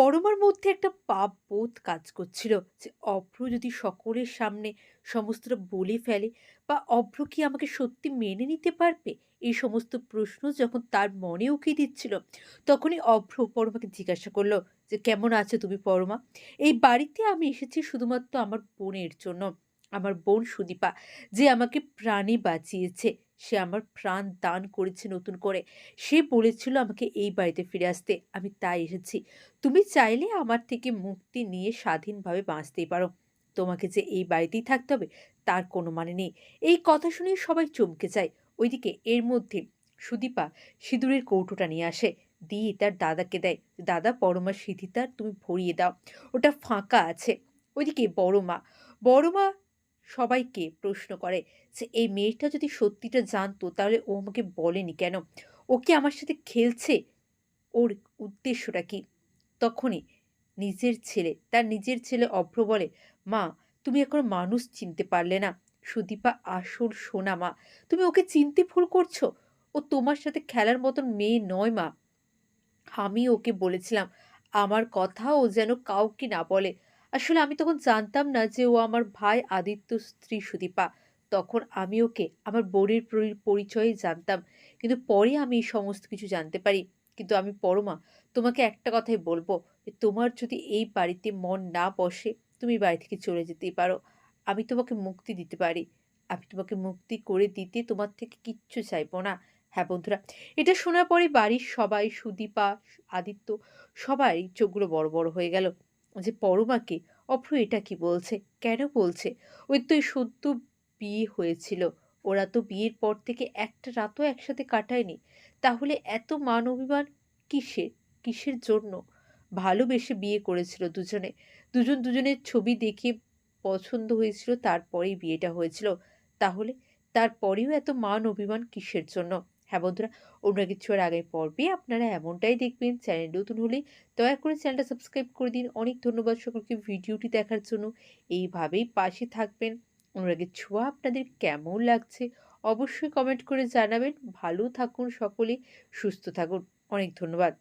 পরমার মধ্যে একটা পাপ বোধ কাজ করছিল যে অভ্র যদি সকলের সামনে সমস্তটা বলে ফেলে বা অভ্র কি আমাকে সত্যি মেনে নিতে পারবে? এই সমস্ত প্রশ্ন যখন তার মনে উকি দিচ্ছিল, তখনই অভ্র পরমাকে জিজ্ঞাসা করল যে, কেমন আছে তুমি পরমা? এই বাড়িতে আমি এসেছি শুধুমাত্র আমার বোনের জন্য। আমার বোন সুদীপা, যে আমাকে প্রাণে বাঁচিয়েছে। সে আমার প্রাণ দান করেছে নতুন করে। সে বলেছিল আমাকে এই বাড়িতে ফিরে আসতে। আমি তাই এসেছি। তুমি চাইলে আমার থেকে মুক্তি নিয়ে স্বাধীনভাবে বাঁচতেই পারো। তোমাকে যে এই বাড়িতেই থাকতে হবে, তার কোনো মানে নেই। এই কথা শুনে সবাই চমকে যায়। ওইদিকে এর মধ্যে সুদীপা সিঁদুরের কৌটোটা নিয়ে আসে। দিয়ে তার দাদাকে দেয়। দাদা পরমা সিঁথিটা তুমি ভরিয়ে দাও। ওটা ফাঁকা আছে। ওইদিকে বড় মা বড় মা সবাইকে প্রশ্ন করে যে, এই মেয়েটা যদি সত্যিটা জানতো, তাহলে ও আমাকে বলেনি কেন? ও কি আমার সাথে খেলছে? ওর উদ্দেশ্যটা কি? তখনই নিজের ছেলে, তার নিজের ছেলে অভ্র বলে, মা, তুমি এখন মানুষ চিনতে পারলে না। সুদীপা আসল সোনা, মা। তুমি ওকে চিনতে ভুল করছ? ও তোমার সাথে খেলার মতন মেয়ে নয়, মা। আমি ওকে বলেছিলাম, আমার কথা ও যেন কাউকে না বলে। আসলে আমি তখন জানতাম না যে ও আমার ভাই আদিত্য স্ত্রী সুদীপা। তখন আমি ওকে আমার বোনের পরি- পরিচয়ে জানতাম। কিন্তু পরে আমি এই সমস্ত কিছু জানতে পারি। কিন্তু আমি পরমা, তোমাকে একটা কথাই বলব যে তোমার যদি এই বাড়িতে মন না বসে, তুমি বাড়ি থেকে চলে যেতেই পারো। আমি তোমাকে মুক্তি দিতে পারি। আমি তোমাকে মুক্তি করে দিতে তোমার থেকে কিচ্ছু চাইব না। হ্যাঁ বন্ধুরা, এটা শোনার পরে বাড়ির সবাই সুদীপা, আদিত্য সবাই চোখগুলো বড় বড় হয়ে গেল। যে পরমাকে অভ্র এটা কি বলছে? কেন বলছে? ওই তো সদ্য বিয়ে হয়েছিল। ওরা তো বিয়ের পর থেকে একটা রাতও একসাথে কাটায়নি। তাহলে এত মান অভিমান কিসের? কিসের জন্য? ভালোবেসে বিয়ে করেছিল দুজনে। দুজন দুজনের ছবি দেখে পছন্দ হয়েছিল, তারপরেই বিয়েটা হয়েছিল। তাহলে তারপরেও এত মান অভিমান কিসের জন্য? হ্যাঁ বন্ধুরা, অন্য কিছু আর আগামী পর্বে আপনারা এমনটাই দেখবেন। চ্যানেল নতুন হলে দয়া করে চ্যানেলটা সাবস্ক্রাইব করে দিন। অনেক ধন্যবাদ সকলকে ভিডিওটি দেখার জন্য। এইভাবেই পাশে থাকবেন। অনুরাগের ছোঁয়া আপনাদের কেমন লাগছে অবশ্যই কমেন্ট করে জানাবেন। ভালো থাকুন সকলে, সুস্থ থাকুন। অনেক ধন্যবাদ।